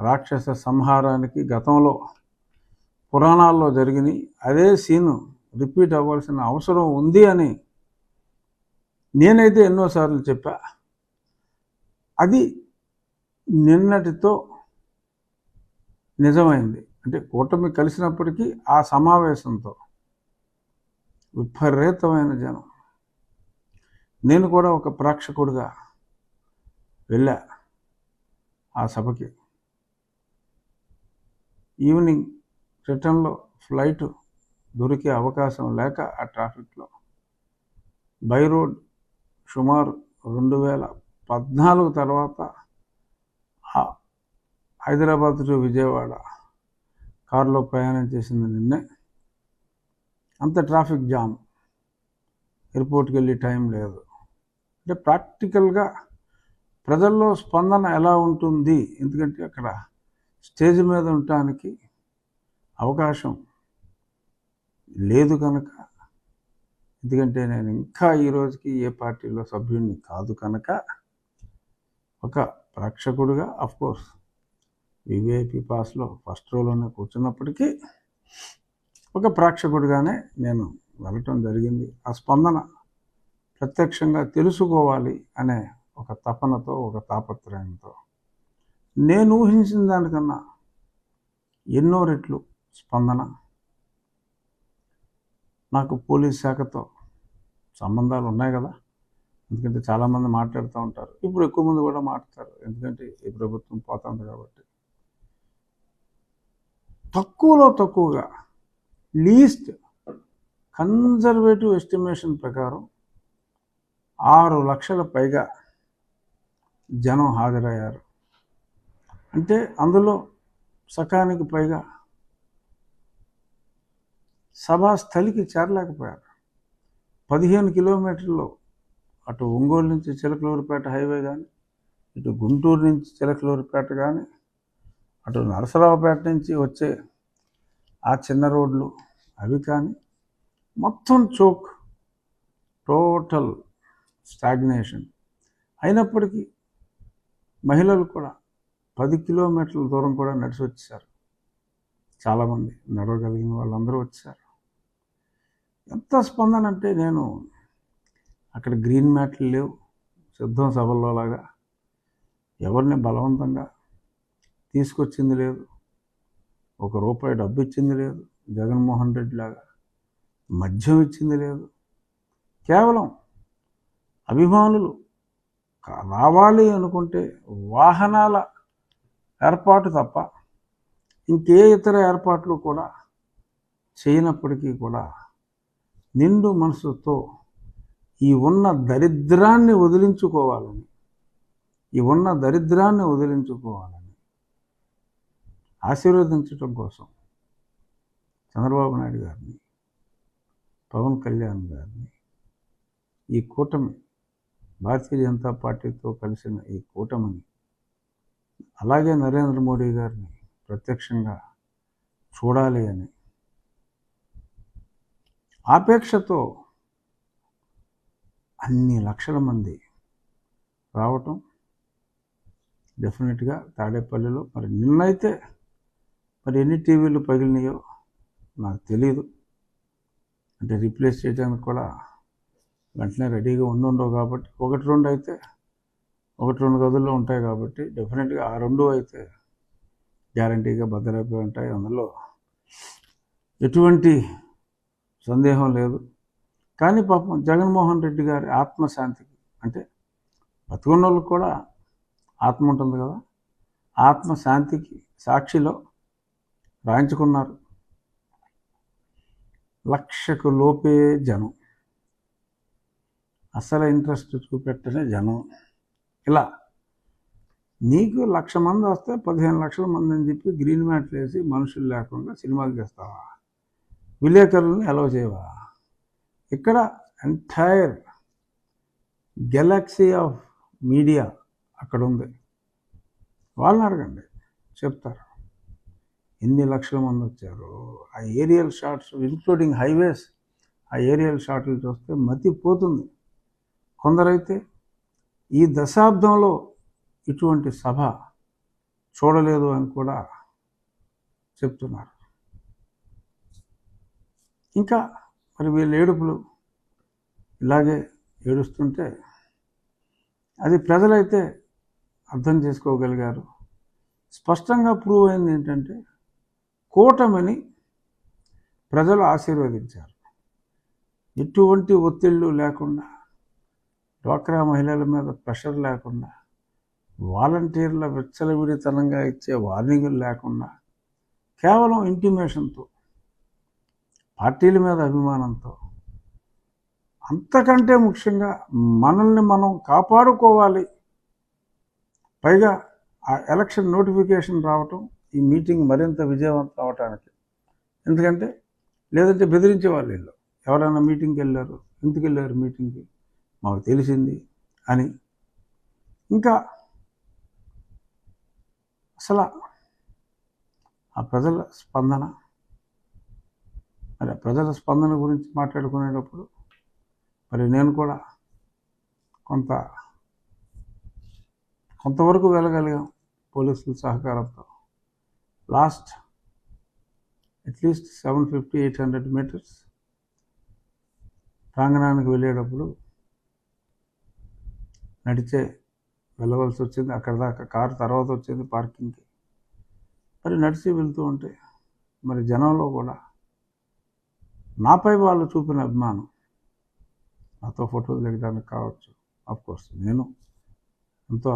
రాక్షస సంహారానికి గతంలో పురాణాల్లో జరిగినాయి అదే సీను రిపీట్ అవ్వాల్సిన అవసరం ఉంది అని నేనైతే ఎన్నోసార్లు చెప్పా. అది నిన్నటితో నిజమైంది. అంటే కూటమి కలిసినప్పటికీ ఆ సమావేశంతో విపరీతమైన జనం. నేను కూడా ఒక ప్రేక్షకుడిగా వెళ్ళా. ఆ సభకి. ఈవినింగ్ రిటర్న్లో ఫ్లైట్ దొరికే అవకాశం లేక ఆ ట్రాఫిక్లో. బై రోడ్ సుమారు రెండు వేల పద్నాలుగు తర్వాత ఆ హైదరాబాద్ టు విజయవాడ కారులో ప్రయాణం చేసింది నిన్నే. అంత ట్రాఫిక్ జామ్. ఎయిర్పోర్ట్కి వెళ్ళి టైం లేదు. అంటే ప్రాక్టికల్గా ప్రజల్లో స్పందన ఎలా ఉంటుంది? ఎందుకంటే అక్కడ స్టేజ్ మీద ఉండటానికి అవకాశం లేదు కనుక. ఎందుకంటే నేను ఇంకా ఈ రోజుకి ఏ పార్టీలో సభ్యుడిని కాదు కనుక ఒక ప్రేక్షకుడిగా కోర్స్ వివిఐపి పాస్లో ఫస్ట్ రోలోనే కూర్చున్నప్పటికీ ఒక ప్రేక్షకుడిగానే నేను వెళ్ళటం జరిగింది. ఆ స్పందన ప్రత్యక్షంగా తెలుసుకోవాలి అనే ఒక తపనతో ఒక తాపత్రయంతో. నేను ఊహించిన దానికన్నా ఎన్నో రెట్లు స్పందన. నాకు పోలీస్ శాఖతో సంబంధాలు ఉన్నాయి కదా. ఎందుకంటే చాలామంది మాట్లాడుతూ ఉంటారు. ఇప్పుడు ఎక్కువ మంది కూడా మాట్లాడతారు. ఎందుకంటే ఈ ప్రభుత్వం పోతుంది కాబట్టి. తక్కువలో తక్కువగా లీస్ట్ కన్జర్వేటివ్ ఎస్టిమేషన్ ప్రకారం ఆరు లక్షల పైగా జనం హాజరయ్యారు. అంటే అందులో సకానికి పైగా సభా స్థలికి చేరలేకపోయారు. పదిహేను కిలోమీటర్లు అటు ఒంగోలు నుంచి చిలకలూరుపేట హైవే కానీ ఇటు గుంటూరు నుంచి చిలకలూరుపేట కానీ అటు నరసరావుపేట నుంచి వచ్చే ఆ చిన్న రోడ్లు అవి కానీ మొత్తం చోక్ టోటల్ స్టాగ్నేషన్ అయినప్పటికీ మహిళలు కూడా పది కిలోమీటర్ల దూరం కూడా నడిచి వచ్చారు చాలామంది నడవగలిగిన వాళ్ళందరూ వచ్చారు. ఎంత స్పందన అంటే నేను అక్కడ గ్రీన్ మ్యాట్లు లేవు. సిద్ధం సభల్లో లాగా ఎవరిని బలవంతంగా తీసుకొచ్చింది లేదు. ఒక రూపాయి డబ్బు ఇచ్చింది లేదు. జగన్మోహన్ రెడ్డి లాగా మద్యం ఇచ్చింది లేదు. కేవలం అభిమానులు రావాలి అనుకుంటే వాహనాల ఏర్పాటు తప్ప ఇంకే ఇతర ఏర్పాట్లు కూడా చేయనప్పటికీ కూడా నిండు మనసుతో ఈ ఉన్న దరిద్రాన్ని వదిలించుకోవాలని ఈ ఉన్న దరిద్రాన్ని వదిలించుకోవాలని ఆశీర్వదించటం కోసం చంద్రబాబు నాయుడు గారిని పవన్ కళ్యాణ్ గారిని ఈ కూటమి భారతీయ జనతా పార్టీతో కలిసిన ఈ కూటమిని అలాగే నరేంద్ర మోడీ గారిని ప్రత్యక్షంగా చూడాలి అని ఆపేక్షతో అన్ని లక్షల మంది రావటం డెఫినెట్గా తాడేపల్లిలో మరి నిన్నైతే మరి ఎన్ని టీవీలు పగిలినాయో నాకు తెలియదు అంటే రీప్లేస్ చేయడానికి కూడా వెంటనే రెడీగా ఉండుండవు కాబట్టి ఒకటి రెండు అయితే ఒకటి రెండు గదుల్లో ఉంటాయి కాబట్టి డెఫినెట్గా ఆ రెండు అయితే గ్యారంటీగా భద్రపై ఉంటాయి. అందులో ఎటువంటి సందేహం లేదు. కానీ పాపం జగన్మోహన్ రెడ్డి గారి ఆత్మశాంతికి అంటే బతుకున్న వాళ్ళకి కూడా ఆత్మ ఉంటుంది కదా. ఆత్మశాంతికి సాక్షిలో రాయించుకున్నారు. లక్షకు లోపే జనం. అసలు ఇంట్రెస్ట్ చూపెట్టనే జనం. ఇలా నీకు లక్ష మంది వస్తే పదిహేను లక్షల మంది అని చెప్పి గ్రీన్ మ్యాట్లు వేసి మనుషులు లేకుండా సినిమాలు చేస్తావా? విలేకరులను అలవ్ చేయవా? ఇక్కడ ఎంటైర్ గెలాక్సీ ఆఫ్ మీడియా అక్కడ ఉంది వాళ్ళని అడగండి. చెప్తారు. ఎన్ని లక్షల మంది వచ్చారు? ఆ ఏరియల్ షాట్స్ ఇంక్లూడింగ్ హైవేస్ ఆ ఏరియల్ షాట్లు చూస్తే మతి పోతుంది కొందరైతే ఈ దశాబ్దంలో ఇటువంటి సభ చూడలేదు అని కూడా చెప్తున్నారు. ఇంకా మరి వీళ్ళ ఏడుపులు ఇలాగే ఏడుస్తుంటే అది ప్రజలైతే అర్థం చేసుకోగలిగారు. స్పష్టంగా ప్రూవ్ అయింది ఏంటంటే కూటమిని ప్రజలు ఆశీర్వదించారు. ఎటువంటి ఒత్తిళ్ళు లేకుండా డ్వాక్రా మహిళల మీద ప్రెషర్ లేకుండా వాలంటీర్ల విచ్చలవిడితనంగా ఇచ్చే వార్నింగులు లేకుండా కేవలం ఇంటిమేషన్తో పార్టీల మీద అభిమానంతో అంతకంటే ముఖ్యంగా మనల్ని మనం కాపాడుకోవాలి. పైగా ఆ ఎలక్షన్ నోటిఫికేషన్ రావటం ఈ మీటింగ్ మరింత విజయవంతం అవటానికి. ఎందుకంటే లేదంటే బెదిరించే వాళ్ళు వీళ్ళు. ఎవరైనా మీటింగ్కి వెళ్ళారు ఎందుకు వెళ్ళారు మీటింగ్కి? మాకు తెలిసింది అని. ఇంకా అసలు ఆ ప్రజల స్పందన మరి ఆ ప్రజల స్పందన గురించి మాట్లాడుకునేటప్పుడు మరి నేను కూడా కొంత కొంతవరకు వెళ్ళగలిగాం పోలీసుల సహకారంతో. Last at least seven fifty eight hundred metres ప్రాంగణానికి వెళ్ళేటప్పుడు నడిచే వెళ్ళవలసి వచ్చింది. అక్కడ దాకా కారు తర్వాత వచ్చింది పార్కింగ్కి. మరి నడిచి వెళ్తూ ఉంటే మరి జనంలో కూడా నాపై వాళ్ళు చూపిన అభిమానం. నాతో ఫోటోలు దిగడానికి కావచ్చు. కోర్స్ నేను ఎంతో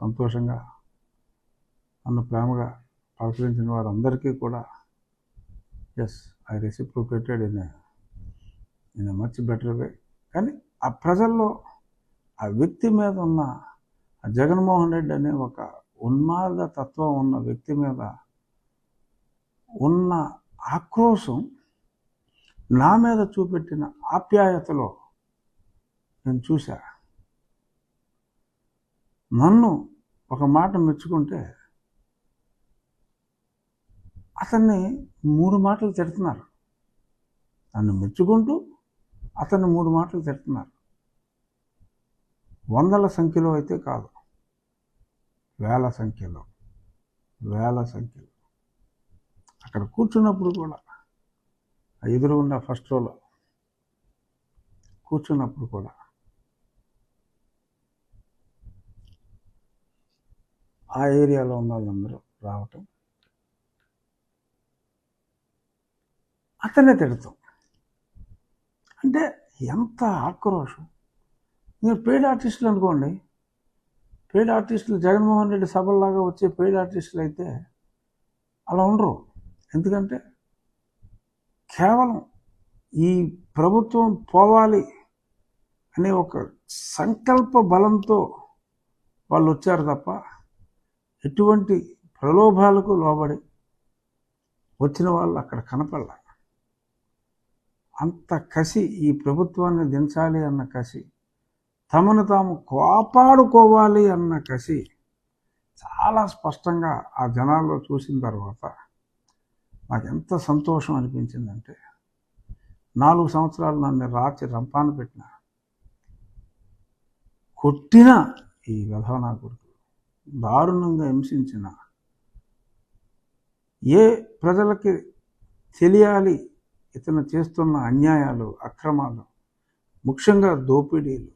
సంతోషంగా నన్ను ప్రేమగా పలకరించిన వారందరికీ కూడా as I reciprocated in in much better way కానీ ఆ ప్రజల్లో ఆ వ్యక్తి మీద ఉన్న జగన్మోహన్ రెడ్డి అనే ఒక ఉన్మాద తత్వం ఉన్న వ్యక్తి మీద ఉన్న ఆక్రోశం నా మీద చూపెట్టిన ఆప్యాయతలో నేను చూశా. నన్ను ఒక మాట మెచ్చుకుంటే అతన్ని మూడు మాటలు తిడుతున్నారు. నన్ను మెచ్చుకుంటూ అతన్ని మూడు మాటలు తిడుతున్నారు. వందల సంఖ్యలో అయితే కాదు. వేల సంఖ్యలో. వేల సంఖ్యలో. అక్కడ కూర్చున్నప్పుడు కూడా ఆ ఎదురు ఉన్న ఫస్ట్ రోలో కూర్చున్నప్పుడు కూడా ఆ ఏరియాలో ఉన్న వాళ్ళందరూ రావటం అతనే తిడతాం. అంటే ఎంత ఆక్రోషం. మీరు పెయిడ్ ఆర్టిస్టులు అనుకోండి. పెయిడ్ ఆర్టిస్టులు జగన్మోహన్ రెడ్డి సభల్లాగా వచ్చే పెయిడ్ ఆర్టిస్టులు అయితే అలా ఉండరు. ఎందుకంటే కేవలం ఈ ప్రభుత్వం పోవాలి అనే ఒక సంకల్ప బలంతో వాళ్ళు వచ్చారు తప్ప ఎటువంటి ప్రలోభాలకు లోబడి వచ్చిన వాళ్ళు అక్కడ కనపడాల. అంత కసి ఈ ప్రభుత్వాన్ని దించాలి అన్న కసి తమను తాము కాపాడుకోవాలి అన్న కసి చాలా స్పష్టంగా ఆ జనాల్లో చూసిన తర్వాత నాకు ఎంత సంతోషం అనిపించిందంటే నాలుగు సంవత్సరాలు నన్ను రాచి రంపాన పెట్టిన కొట్టిన ఈ విధవనా కొడుకు దారుణంగా హింసించిన ఏ ప్రజలకి తెలియాలి ఇతను చేస్తున్న అన్యాయాలు అక్రమాలు ముఖ్యంగా దోపిడీలు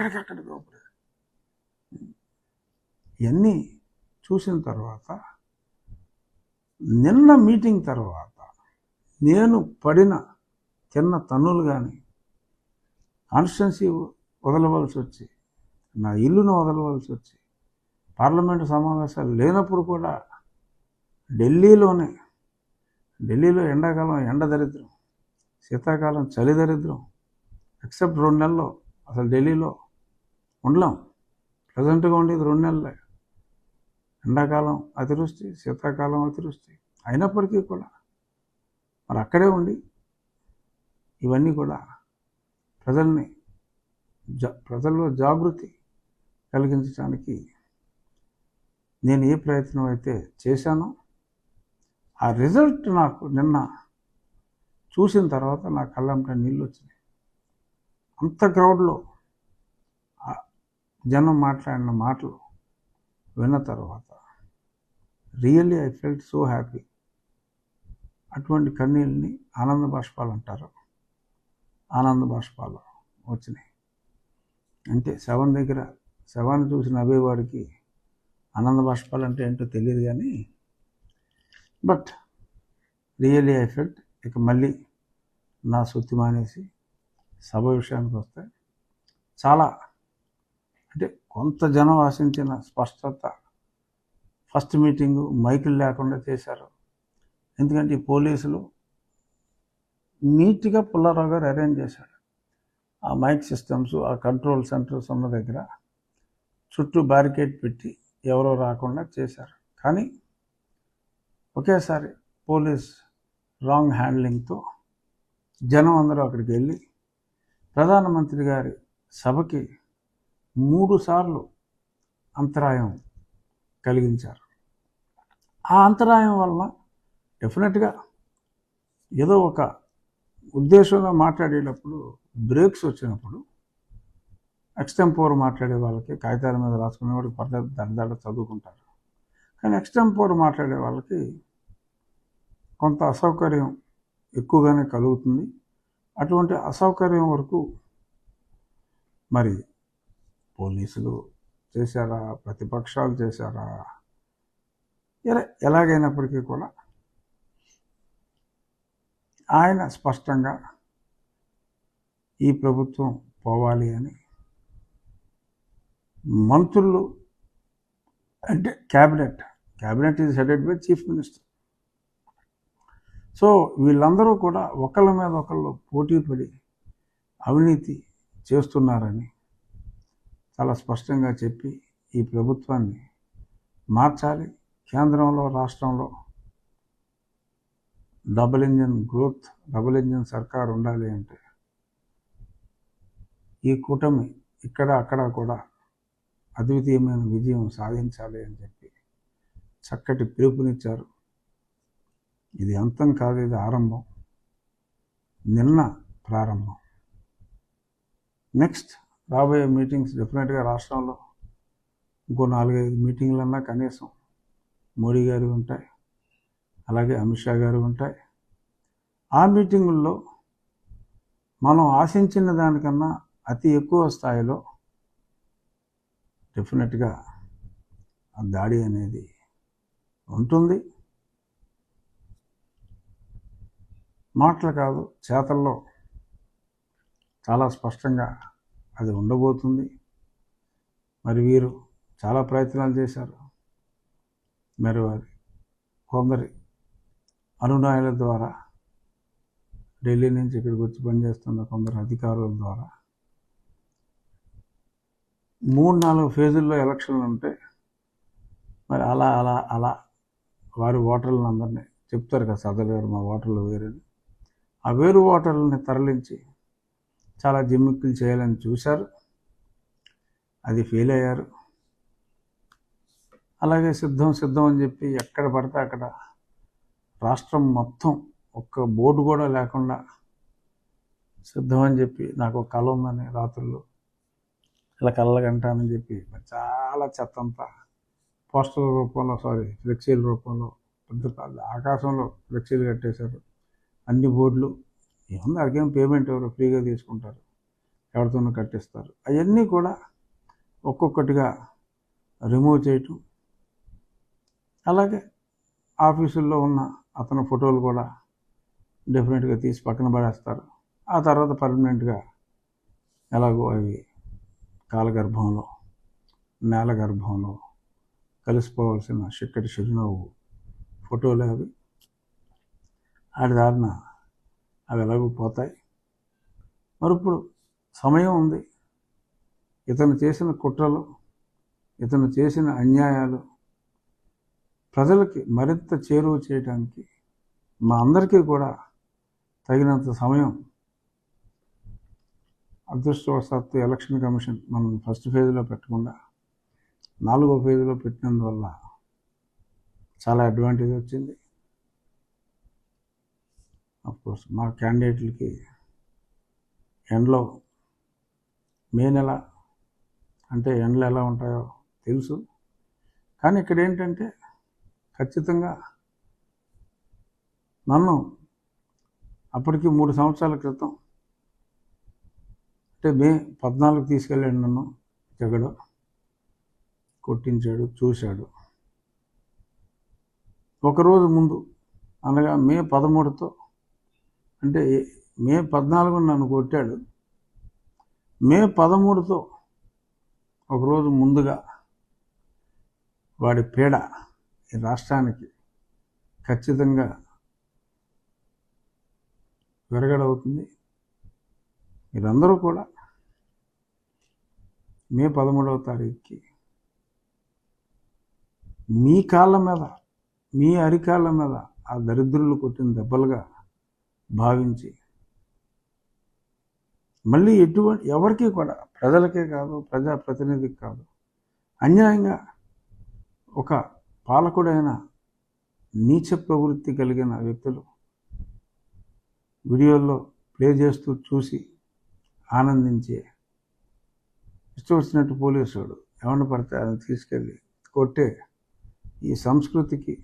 ఎక్కడికక్కడ దోపిడీ ఇవన్నీ చూసిన తర్వాత నిన్న మీటింగ్ తర్వాత నేను పడిన చిన్న తన్నులు కానీ కాన్స్టిట్యున్సీ వదలవలసి వచ్చి నా ఇల్లును వదలవలసి వచ్చి పార్లమెంటు సమావేశాలు లేనప్పుడు కూడా ఢిల్లీలోనే ఢిల్లీలో ఎండాకాలం ఎండ దరిద్రం శీతాకాలం చలి దరిద్రం ఎక్సెప్ట్ రెండు నెలలు అసలు ఢిల్లీలో ఉండలేం. ప్రజెంట్గా ఉండేది రెండు నెలలే. ఎండాకాలం అతివృష్టి శీతాకాలం అతివృష్టి అయినప్పటికీ కూడా. మరి అక్కడే ఉండి ఇవన్నీ కూడా ప్రజల్ని జా ప్రజల్లో జాగృతి కలిగించడానికి నేను ఏ ప్రయత్నం అయితే చేశానో ఆ రిజల్ట్ నాకు నిన్న చూసిన తర్వాత నా కళ్ళంట నీళ్ళు వచ్చినాయి. అంత క్రౌడ్లో జనం మాట్లాడిన మాటలు విన్న తర్వాత really I felt so happy అటువంటి కన్నీళ్ళని ఆనంద బాష్పాలు అంటారు. ఆనంద బాష్పాలు వచ్చినాయి. అంటే శవం దగ్గర శవాన్ని చూసి నవ్వేవాడికి ఆనంద బాష్పాలు అంటే ఏంటో తెలియదు కానీ బట్ రియల్లీ ఐ ఫెల్ట్ ఇక మళ్ళీ నా సొత్తి మానేసి సభ విషయానికి వస్తే చాలా అంటే కొంత జనం ఆశించిన స్పష్టత. ఫస్ట్ మీటింగు మైకులు లేకుండా చేశారు. ఎందుకంటే ఈ పోలీసులు నీట్గా పుల్లారావు గారు అరేంజ్ చేశాడు ఆ మైక్ సిస్టమ్స్ ఆ కంట్రోల్ సెంటర్స్ ఉన్న దగ్గర చుట్టూ బ్యారికేడ్ పెట్టి ఎవరో రాకుండా చేశారు. కానీ ఒకేసారి పోలీస్ రాంగ్ హ్యాండ్లింగ్తో జనం అందరూ అక్కడికి వెళ్ళి ప్రధానమంత్రి గారి సభకి మూడు సార్లు అంతరాయం కలిగించారు. ఆ అంతరాయం వలన డెఫినెట్గా ఏదో ఒక ఉద్దేశంగా మాట్లాడేటప్పుడు బ్రేక్స్ వచ్చినప్పుడు ఎక్స్టెంపోర్ మాట్లాడే వాళ్ళకి కాగితాల మీద రాసుకునే వాడికి పర్లేదు దడదడ చదువుకుంటారు. కానీ ఎక్స్టెంపోర్ మాట్లాడే వాళ్ళకి కొంత అసౌకర్యం ఎక్కువగానే కలుగుతుంది. అటువంటి అసౌకర్యం వరకు మరి పోలీసులు చేశారా? ప్రతిపక్షాలు చేశారా? ఎలా ఎలాగైనప్పటికీ కూడా ఆయన స్పష్టంగా ఈ ప్రభుత్వం పోవాలి అని మంత్రులు అంటే cabinet cabinet is headed by chief minister. So వీళ్ళందరూ కూడా ఒకళ్ళ మీద ఒకళ్ళు పోటీ పడి అవినీతి చేస్తున్నారని చాలా స్పష్టంగా చెప్పి ఈ ప్రభుత్వాన్ని మార్చాలి. కేంద్రంలో రాష్ట్రంలో double engine growth double engine సర్కార్ ఉండాలి అంటే ఈ కూటమి ఇక్కడ అక్కడ కూడా అద్వితీయమైన విజయం సాధించాలి అని చెప్పి చక్కటి పిలుపునిచ్చారు. ఇది అంతం కాదు ఇది ఆరంభం. నిన్న ప్రారంభం. నెక్స్ట్ రాబోయే మీటింగ్స్ డెఫినెట్గా రాష్ట్రంలో ఇంకో నాలుగైదు మీటింగ్లన్నా కనీసం మోడీ గారు ఉంటాయి అలాగే అమిత్ షా గారు ఉంటాయి. ఆ మీటింగుల్లో మనం ఆశించిన దానికన్నా అతి ఎక్కువ స్థాయిలో డెఫినెట్గా ఆ దాడి అనేది ఉంటుంది. మాటలు కాదు చేతల్లో చాలా స్పష్టంగా అది ఉండబోతుంది. మరి వీరు చాలా ప్రయత్నాలు చేశారు. మరి వారి కొందరి అనునాయుల ద్వారా ఢిల్లీ నుంచి ఇక్కడికి వచ్చి పనిచేస్తున్న కొందరు అధికారుల ద్వారా. మూడు నాలుగు ఫేజుల్లో ఎలక్షన్లు ఉంటే మరి అలా అలా అలా వారి ఓటర్లను అందరినీ చెప్తారు కదా సదరు గారు మా ఓటర్లు వేరని. ఆ వేరు ఓటర్లని తరలించి చాలా జిమ్మిక్కులు చేయాలని చూశారు. అది ఫెయిల్ అయ్యారు. అలాగే సిద్ధం సిద్ధం అని చెప్పి ఎక్కడ పడితే అక్కడ రాష్ట్రం మొత్తం ఒక్క బోర్డు కూడా లేకుండా సిద్ధం అని చెప్పి నాకు ఒక కళ ఉందని రాత్రులు ఇలా కళ్ళగంటానని చెప్పి చాలా చెత్త అంతా పోస్టల్ రూపంలో సారీ ఫ్లెక్సీల రూపంలో పెద్ద పెద్ద ఆకాశంలో ఫ్లెక్సీలు కట్టేశారు. అన్ని బోర్డులు ఏముంది? అడిగేం పేమెంట్ ఎవరు ఫ్రీగా తీసుకుంటారు. ఎవరితోనూ కట్టిస్తారు. అవన్నీ కూడా ఒక్కొక్కటిగా రిమూవ్ చేయటం. అలాగే ఆఫీసుల్లో ఉన్న అతని ఫోటోలు కూడా డెఫినెట్గా తీసి పక్కన పడేస్తారు. ఆ తర్వాత పర్మనెంట్గా ఎలాగో అవి కాలగర్భంలో నేల గర్భంలో కలిసిపోవాల్సిన చిక్కటి చిరునవ్వు ఫోటోలు అవి. ఆడి దారిన అవి ఎలాగో పోతాయి. మరి ఇప్పుడు సమయం ఉంది. ఇతను చేసిన కుట్రలు ఇతను చేసిన అన్యాయాలు ప్రజలకి మరింత చేరువ చేయడానికి మా అందరికీ కూడా తగినంత సమయం అదృష్టవశాత్తు ఎలక్షన్ కమిషన్ మనం ఫస్ట్ ఫేజ్లో పెట్టకుండా నాలుగో ఫేజ్లో పెట్టినందువల్ల చాలా అడ్వాంటేజ్ వచ్చింది. కోర్స్ మా క్యాండిడేట్లకి ఎండలో మే నెల అంటే ఎండలు ఎలా ఉంటాయో తెలుసు. కానీ ఇక్కడ ఏంటంటే ఖచ్చితంగా నన్ను అప్పటికి మూడు సంవత్సరాల క్రితం అంటే మే పద్నాలుగు తీసుకెళ్ళాడు నన్ను జగడు. కొట్టించాడు చూశాడు. ఒకరోజు ముందు అనగా మే పదమూడుతో అంటే మే పద్నాలుగు నన్ను కొట్టాడు. మే పదమూడుతో ఒకరోజు ముందుగా వాడి పీడ ఈ రాష్ట్రానికి ఖచ్చితంగా విరగడవుతుంది. మీరందరూ కూడా మే పదమూడవ తారీఖుకి మీ కాళ్ళ మీద మీ అరికాళ్ళ మీద ఆ దరిద్రులు కొట్టిన దెబ్బలుగా భావించి మళ్ళీ ఎటువంటి ఎవరికి కూడా ప్రజలకే కాదు ప్రజాప్రతినిధికి కాదు అన్యాయంగా ఒక పాలకుడైన నీచ ప్రవృత్తి కలిగిన వ్యక్తులు వీడియోల్లో ప్లే చేస్తూ చూసి ఆనందించే ఇష్టం వచ్చినట్టు పోలీసుడు ఎవరిని పడితే ఆయన తీసుకెళ్ళి కొట్టే ఈ సంస్కృతికి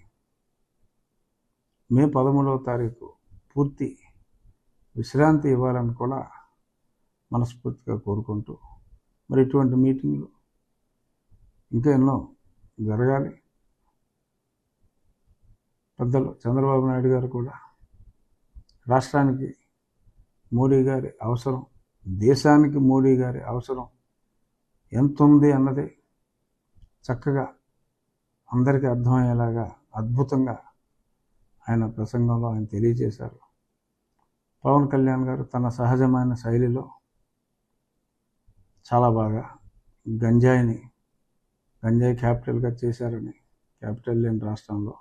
మే పదమూడవ తారీఖు పూర్తి విశ్రాంతి ఇవ్వాలని కూడా మనస్ఫూర్తిగా కోరుకుంటూ మరి ఇటువంటి మీటింగ్లు ఇంకా ఎన్నో జరగాలి. పెద్దలు చంద్రబాబు నాయుడు గారు కూడా రాష్ట్రానికి మోడీ గారి అవసరం దేశానికి మోడీ గారి అవసరం ఎంత ఉంది అన్నది చక్కగా అందరికీ అర్థమయ్యేలాగా అద్భుతంగా ఆయన ప్రసంగంలో ఆయన తెలియజేశారు. పవన్ కళ్యాణ్ గారు తన సహజమైన శైలిలో చాలా బాగా గంజాయిని గంజాయి క్యాపిటల్గా చేశారని క్యాపిటల్ లేని రాష్ట్రంలో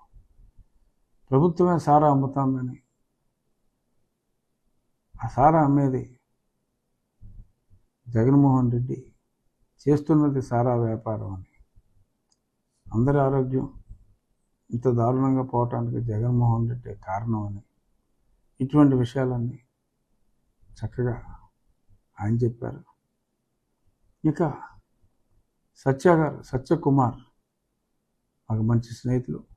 ప్రభుత్వమే సారా అమ్ముతామని ఆ సారా అమ్మేది జగన్మోహన్ రెడ్డి చేస్తున్నది సారా వ్యాపారం అని. అందరి ఆరోగ్యం ఇంత దారుణంగా పోవటానికి జగన్మోహన్ రెడ్డి కారణం అని ఇటువంటి విషయాలన్నీ చక్కగా ఆయన చెప్పారు. ఇక సత్య గారు సత్యకుమార్ మాకు మంచి స్నేహితులు.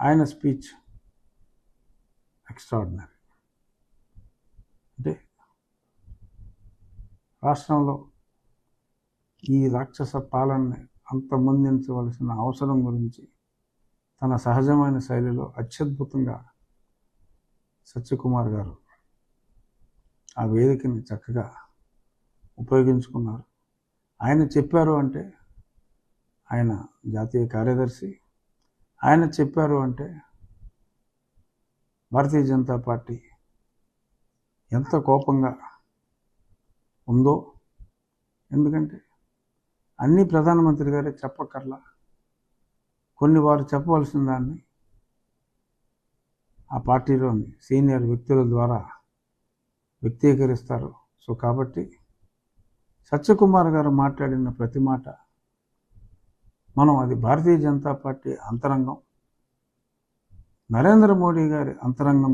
ఆయన స్పీచ్ ఎక్స్ట్రాడినరీ. అంటే రాష్ట్రంలో ఈ రాక్షస పాలనని అంతమొందించవలసిన అవసరం గురించి తన సహజమైన శైలిలో అత్యద్భుతంగా సత్యకుమార్ గారు ఆ వేదికని చక్కగా ఉపయోగించుకున్నారు. ఆయన చెప్పారు అంటే ఆయన జాతీయ కార్యదర్శి. ఆయన చెప్పారు అంటే భారతీయ జనతా పార్టీ ఎంత కోపంగా ఉందో ఎందుకంటే అన్ని ప్రధానమంత్రి గారే చెప్పక్కర్లా. కొన్ని వారు చెప్పవలసిన దాన్ని ఆ పార్టీలోని సీనియర్ వ్యక్తుల ద్వారా వ్యక్తీకరిస్తారు. సో కాబట్టి సత్యకుమార్ గారు మాట్లాడిన ప్రతి మాట మనం అది భారతీయ జనతా పార్టీ అంతరంగం నరేంద్ర మోడీ గారి అంతరంగం